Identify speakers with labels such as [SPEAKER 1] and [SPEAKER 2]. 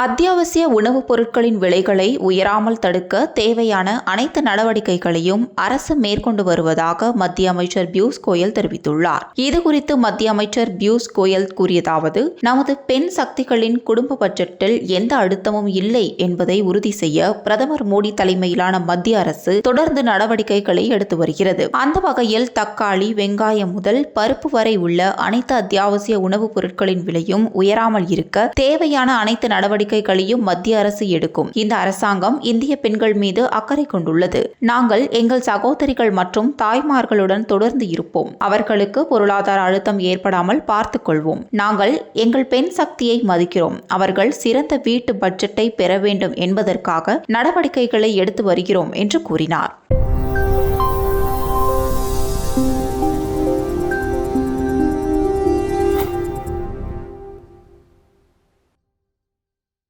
[SPEAKER 1] அத்தியாவசிய உணவுப் பொருட்களின் விலைகளை உயராமல் தடுக்க தேவையான அனைத்து நடவடிக்கைகளையும் அரசு மேற்கொண்டு வருவதாக மத்திய அமைச்சர் பியூஷ் கோயல் தெரிவித்துள்ளார். இதுகுறித்து மத்திய அமைச்சர் பியூஷ் கோயல் கூறியதாவது நமது பெண் சக்திகளின் குடும்ப பட்ஜெட்டில் எந்த அழுத்தமும் இல்லை என்பதை உறுதி செய்ய பிரதமர் மோடி தலைமையிலான மத்திய அரசு தொடர்ந்து நடவடிக்கைகளை எடுத்து வருகிறது. அந்த வகையில் தக்காளி வெங்காயம் முதல் பருப்பு வரை உள்ள அனைத்து அத்தியாவசிய உணவுப் பொருட்களின் விலையும் உயராமல் இருக்க தேவையான அனைத்து நடவடிக்கை நடவடிக்கைகளையும் மத்திய அரசு எடுக்கும். இந்த அரசாங்கம் இந்திய பெண்கள் மீது அக்கறை கொண்டுள்ளது. நாங்கள் எங்கள் சகோதரிகள் மற்றும் தாய்மார்களுடன் தொடர்ந்து இருப்போம். அவர்களுக்கு பொருளாதார அழுத்தம் ஏற்படாமல் பார்த்துக் கொள்வோம். நாங்கள் எங்கள் பெண் சக்தியை மதிக்கிறோம். அவர்கள் சிறந்த வீட்டு பட்ஜெட்டை பெற வேண்டும் என்பதற்காக நடவடிக்கைகளை எடுத்து வருகிறோம் என்று கூறினார்.